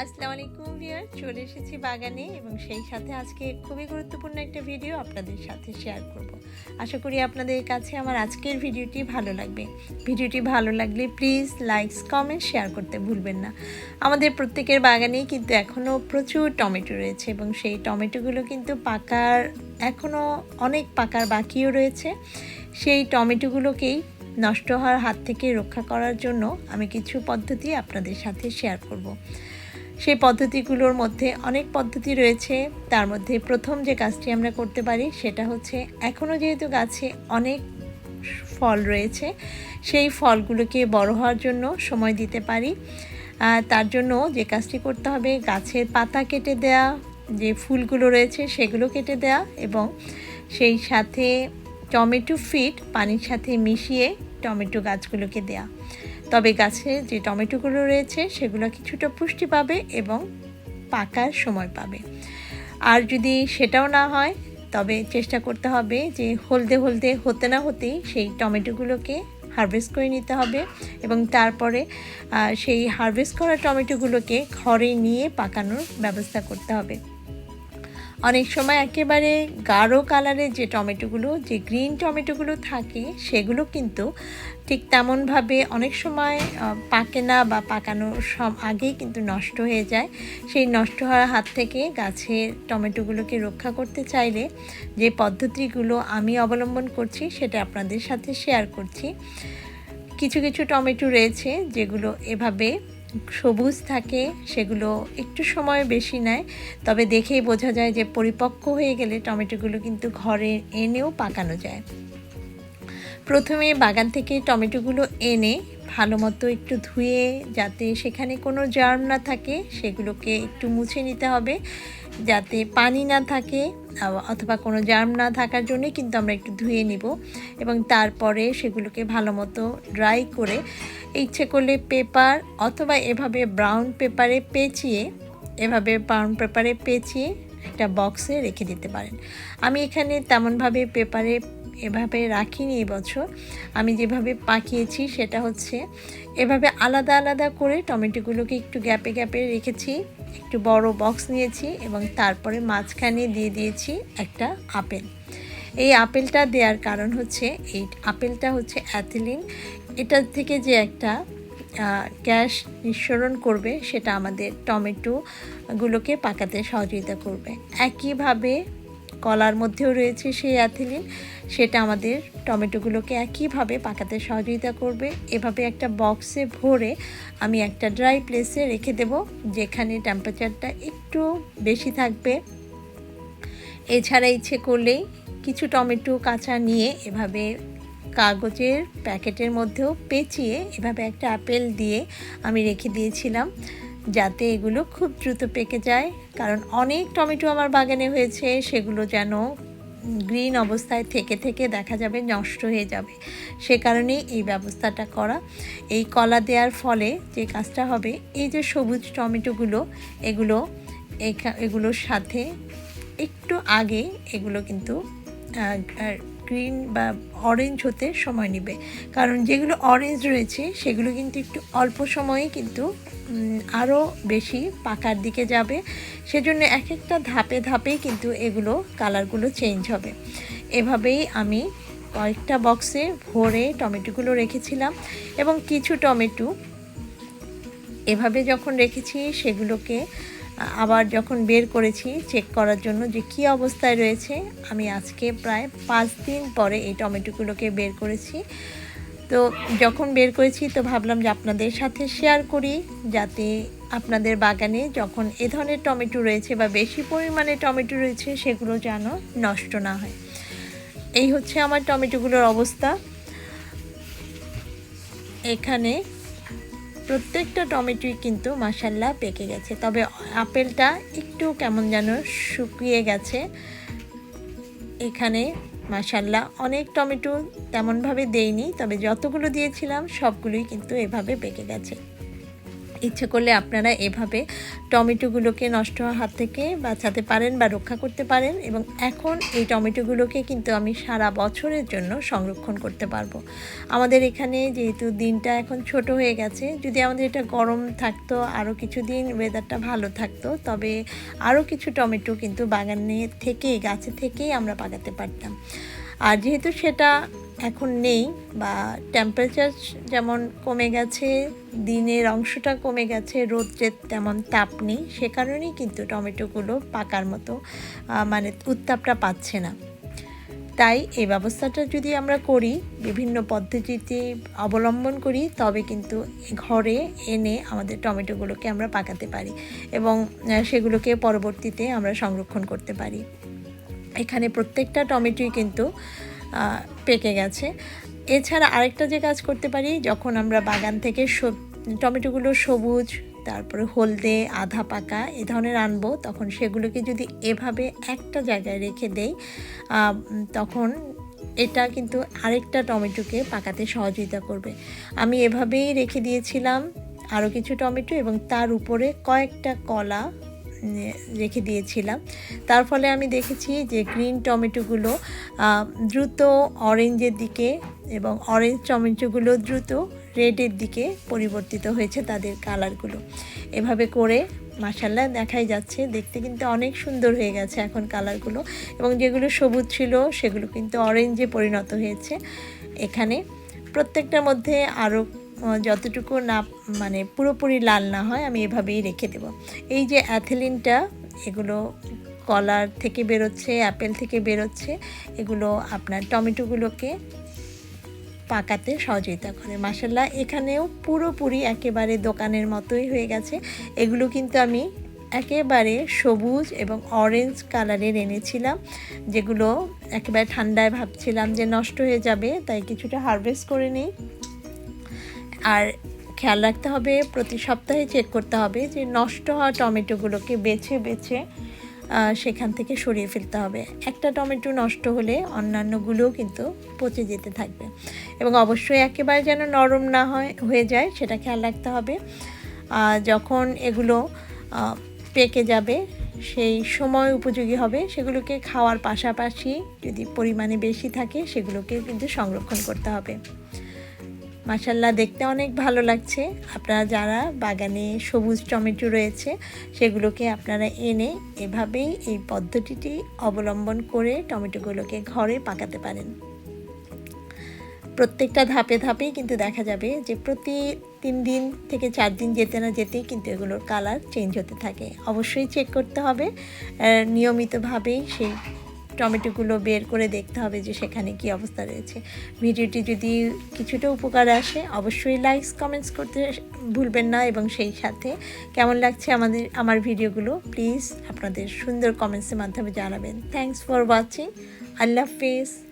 আসসালামু আলাইকুম ভিউয়ার চলে এসেছি বাগানে এবং সেই সাথে আজকে খুবই গুরুত্বপূর্ণ একটা ভিডিও আপনাদের সাথে শেয়ার করব। আশা করি আপনাদের কাছে আমার আজকের ভিডিওটি ভালো লাগবে। ভিডিওটি ভালো লাগলে প্লিজ লাইকস কমেন্ট শেয়ার করতে ভুলবেন না। আমাদের প্রত্যেকের বাগানেই কিন্তু এখনও প্রচুর টমেটো রয়েছে এবং সেই টমেটোগুলো কিন্তু পাকার এখনও অনেক পাকার বাকিও রয়েছে। সেই টমেটোগুলোকেই নষ্ট হওয়ার হাত থেকে রক্ষা করার জন্য আমি কিছু পদ্ধতি আপনাদের সাথে শেয়ার করব। সেই পদ্ধতিগুলোর মধ্যে অনেক পদ্ধতি রয়েছে। তার মধ্যে প্রথম যে কাজটি আমরা করতে পারি সেটা হচ্ছে এখনও যেহেতু গাছে অনেক ফল রয়েছে, সেই ফলগুলোকে বড় হওয়ার জন্য সময় দিতে পারি। তার জন্য যে কাজটি করতে হবে গাছের পাতা কেটে দেয়া, যে ফুলগুলো রয়েছে সেগুলো কেটে দেয়া এবং সেই সাথে টমেটো ফিট পানির সাথে মিশিয়ে টমেটো গাছগুলোকে দেয়া। তবে গাছে যে টমেটোগুলো রয়েছে, সেগুলো কিছুটা পুষ্টি পাবে এবং পাকার সময় পাবে। আর যদি সেটাও না হয়, তবে চেষ্টা করতে হবে যে হলদে হলদে, হতে না হতেই সেই টমেটোগুলোকে হারভেস্ট করে নিতে হবে এবং তারপরে সেই হারভেস্ট করা টমেটোগুলোকে ঘরে নিয়ে পাকানোর ব্যবস্থা করতে হবে। অনেক সময় একেবারে গাঢ় কালারের যে টমেটোগুলো, যে গ্রিন টমেটোগুলো থাকে, সেগুলো কিন্তু ঠিক তেমনভাবে অনেক সময় পাকে না বা পাকানোর সব আগেই কিন্তু নষ্ট হয়ে যায়। সেই নষ্ট হওয়ার হাত থেকে গাছের টমেটোগুলোকে রক্ষা করতে চাইলে যে পদ্ধতিগুলো আমি অবলম্বন করছি, সেটা আপনাদের সাথে শেয়ার করছি। কিছু কিছু টমেটো রয়েছে যেগুলো এভাবে সবুজ থাকে, সেগুলো একটু সময় বেশি নেয়, তবে দেখেই বোঝা যায় যে পরিপক্ক হয়ে গেলে টমেটোগুলো কিন্তু ঘরে এনেও পাকানো যায়। প্রথমে বাগান থেকে টমেটোগুলো এনে ভালো মতো একটু ধুয়ে, যাতে সেখানে কোনো জার্ম না থাকে, সেগুলোকে একটু মুছে নিতে হবে। যাতে পানি না থাকে অথবা কোনো জার্ম না থাকার জন্যে কিন্তু আমরা একটু ধুয়ে নিব এবং তারপরে সেগুলোকে ভালো মতো ড্রাই করে ইচ্ছে করলে পেপার অথবা এভাবে ব্রাউন পেপারে পেঁচিয়ে, এভাবে ব্রাউন পেপারে পেঁচিয়ে একটা বক্সে রেখে দিতে পারেন। আমি এখানে তেমনভাবে পেপারে এভাবে রাখিনি এবছর আমি যেভাবে পাকিয়েছি সেটা হচ্ছে, এভাবে আলাদা আলাদা করে টমেটোগুলোকে একটু গ্যাপে গ্যাপে রেখেছি। একটু বড় বক্স নিয়েছি এবং তারপরে মাঝখানে দিয়ে দিয়েছি একটা আপেল। এই আপেলটা দেওয়ার কারণ হচ্ছে, এই আপেলটা হচ্ছে অ্যাথিলিন এটার থেকে যে একটা গ্যাস নিঃসরণ করবে, সেটা আমাদের টমেটোগুলোকে পাকাতে সহযোগিতা করবে। একইভাবে কলার মধ্যেও রয়েছে সেই অ্যাথিলিন সেটা আমাদের টমেটোগুলোকে একইভাবে পাকাতে সহযোগিতা করবে। এভাবে একটা বক্সে ভরে আমি একটা ড্রাই প্লেসে রেখে দেব, যেখানে টেম্পারেচারটা একটু বেশি থাকবে। এছাড়া ইচ্ছে করলেই কিছু টমেটো কাঁচা নিয়ে এভাবে কাগজের প্যাকেটের মধ্যেও পেঁচিয়ে এভাবে একটা আপেল দিয়ে আমি রেখে দিয়েছিলাম। যাতে এগুলো খুব দ্রুত পেকে যায়। কারণ অনেক টমেটো আমার বাগানে হয়েছে, সেগুলো যেন গ্রিন অবস্থায় থেকে থেকে দেখা যাবে নষ্ট হয়ে যাবে। সে কারণেই এই ব্যবস্থাটা করা। এই কলা দেওয়ার ফলে যে কাজটা হবে, এই যে সবুজ টমেটোগুলো, এগুলো এগুলোর সাথে একটু আগে এগুলো কিন্তু গ্রিন বা অরেঞ্জ হতে সময় নেবে। কারণ যেগুলো অরেঞ্জ রয়েছে, সেগুলো কিন্তু একটু অল্প সময়ে কিন্তু আরও বেশি পাকার দিকে যাবে। সেজন্য এক একটা ধাপে ধাপেই কিন্তু এগুলো কালারগুলো চেঞ্জ হবে। এভাবেই আমি কয়েকটা বক্সে ভরে টমেটোগুলো রেখেছিলাম এবং কিছু টমেটো এভাবে যখন রেখেছি, সেগুলোকে আবার যখন বের করেছি চেক করার জন্য যে কি অবস্থায় রয়েছে, আমি আজকে প্রায় পাঁচ দিন পরে এই টমেটোগুলোকে বের করেছি। তো যখন বের করেছি তো ভাবলাম যে আপনাদের সাথে শেয়ার করি, যাতে আপনাদের বাগানে যখন এ ধরনের টমেটো রয়েছে বা বেশি পরিমাণে টমেটো রয়েছে সেগুলো যেন নষ্ট না হয়। এই হচ্ছে আমার টমেটোগুলোর অবস্থা। এখানে প্রত্যেকটা টমেটোই কিন্তু মাসাল্লা পেকে গেছে। তবে আপেলটা একটু কেমন যেন শুকিয়ে গেছে। এখানে মাসাল্লাহ অনেক টমেটো তেমনভাবে দেইনি, তবে যতগুলো দিয়েছিলাম সবগুলোই কিন্তু এভাবে পেকে গেছে। ইচ্ছে করলে আপনারা এভাবে টমেটোগুলোকে নষ্ট হওয়ার হাত থেকে বাঁচাতে পারেন বা রক্ষা করতে পারেন এবং এখন এই টমেটোগুলোকে কিন্তু আমি সারা বছরের জন্য সংরক্ষণ করতে পারব। আমাদের এখানে যেহেতু দিনটা এখন ছোট হয়ে গেছে, যদি আমাদের এটা গরম থাকতো আরও কিছু দিন ওয়েদারটা ভালো থাকতো, তবে আরও কিছু টমেটো কিন্তু বাগানে থেকেই গাছে থেকেই আমরা পাকাতে পারতাম। আর যেহেতু সেটা এখন নেই বা টেম্পারেচার যেমন কমে গেছে, দিনের অংশটা কমে গেছে, রোদ্রের তেমন তাপ নেই। সে কারণেই কিন্তু টমেটোগুলো পাকার মতো মানে উত্তাপটা পাচ্ছে না। তাই এই ব্যবস্থাটা যদি আমরা করি, বিভিন্ন পদ্ধতিতে অবলম্বন করি, তবে কিন্তু ঘরে এনে আমাদের টমেটোগুলোকে আমরা পাকাতে পারি এবং সেগুলোকে পরবর্তীতে আমরা সংরক্ষণ করতে পারি। এখানে প্রত্যেকটা টমেটোই কিন্তু পেকে গেছে। এছাড়া আরেকটা যে কাজ করতে পারি, যখন আমরা বাগান থেকে টমেটোগুলো সবুজ, তারপরে হলদে, আধা পাকা এ ধরনের আনব, তখন সেগুলোকে যদি এভাবে একটা জায়গায় রেখে দেই তখন এটা কিন্তু আরেকটা টমেটোকে পাকাতে সহযোগিতা করবে। আমি এভাবেই রেখে দিয়েছিলাম আরও কিছু টমেটো এবং তার উপরে কয়েকটা কলা রেখে দিয়েছিলাম। তার ফলে আমি দেখেছি যে গ্রিন টমেটোগুলো দ্রুত অরেঞ্জের দিকে এবং অরেঞ্জ টমেটোগুলো দ্রুত রেডের দিকে পরিবর্তিত হয়েছে তাদের কালারগুলো। এভাবে করে মাসাল্লাহ দেখাই যাচ্ছে। দেখতে কিন্তু অনেক সুন্দর হয়ে গেছে এখন কালারগুলো এবং যেগুলো সবুজ ছিল সেগুলো কিন্তু অরেঞ্জে পরিণত হয়েছে। এখানে প্রত্যেকটার মধ্যে আরও যতটুকু না মানে পুরোপুরি লাল না হয়, আমি এভাবেই রেখে দেব। এই যে অ্যাথেলিনটা, এগুলো কলার থেকে বেরোচ্ছে, অ্যাপেল থেকে বেরোচ্ছে, এগুলো আপনার টমেটোগুলোকে পাকাতে সহযোগিতা করে। মাসাল্লাহ এখানেও পুরোপুরি একেবারে দোকানের মতোই হয়ে গেছে। এগুলো কিন্তু আমি একেবারে সবুজ এবং অরেঞ্জ কালারের এনেছিলাম, যেগুলো একেবারে ঠান্ডায় ভাবছিলাম যে নষ্ট হয়ে যাবে, তাই কিছুটা হারভেস্ট করে নিই। আর খেয়াল রাখতে হবে, প্রতি সপ্তাহে চেক করতে হবে যে নষ্ট হওয়া টমেটোগুলোকে বেছে বেছে সেখান থেকে সরিয়ে ফেলতে হবে। একটা টমেটো নষ্ট হলে অন্যান্যগুলোও কিন্তু পচে যেতে থাকবে এবং অবশ্যই একেবারে যেন নরম না হয়, হয়ে যায়, সেটা খেয়াল রাখতে হবে। যখন এগুলো পেকে যাবে, সেই সময় উপযোগী হবে, সেগুলোকে খাওয়ার পাশাপাশি যদি পরিমাণে বেশি থাকে, সেগুলোকে কিন্তু সংরক্ষণ করতে হবে। মাসাল্লাহ দেখতে অনেক ভালো লাগছে। আপনারা যারা বাগানে সবুজ টমেটো রয়েছে, সেগুলোকে আপনারা এনে এভাবেই এই পদ্ধতিটি অবলম্বন করে টমেটোগুলোকে ঘরে পাকাতে পারেন। প্রত্যেকটা ধাপে ধাপেই কিন্তু দেখা যাবে যে প্রতি তিন দিন থেকে চার দিন যেতে না যেতেই কিন্তু এগুলোর কালার চেঞ্জ হতে থাকে। অবশ্যই চেক করতে হবে। নিয়মিতভাবেই সেই টমেটোগুলো বের করে দেখতে হবে যে সেখানে কি অবস্থা রয়েছে। ভিডিওটি যদি কিছুটা উপকার আসে, অবশ্যই লাইকস কমেন্টস করতে ভুলবেন না এবং সেই সাথে কেমন লাগছে আমাদের, আমার ভিডিওগুলো প্লিজ আপনাদের সুন্দর কমেন্টসের মাধ্যমে জানাবেন। থ্যাংকস ফর ওয়াচিং আল্লাহ হাফিজ।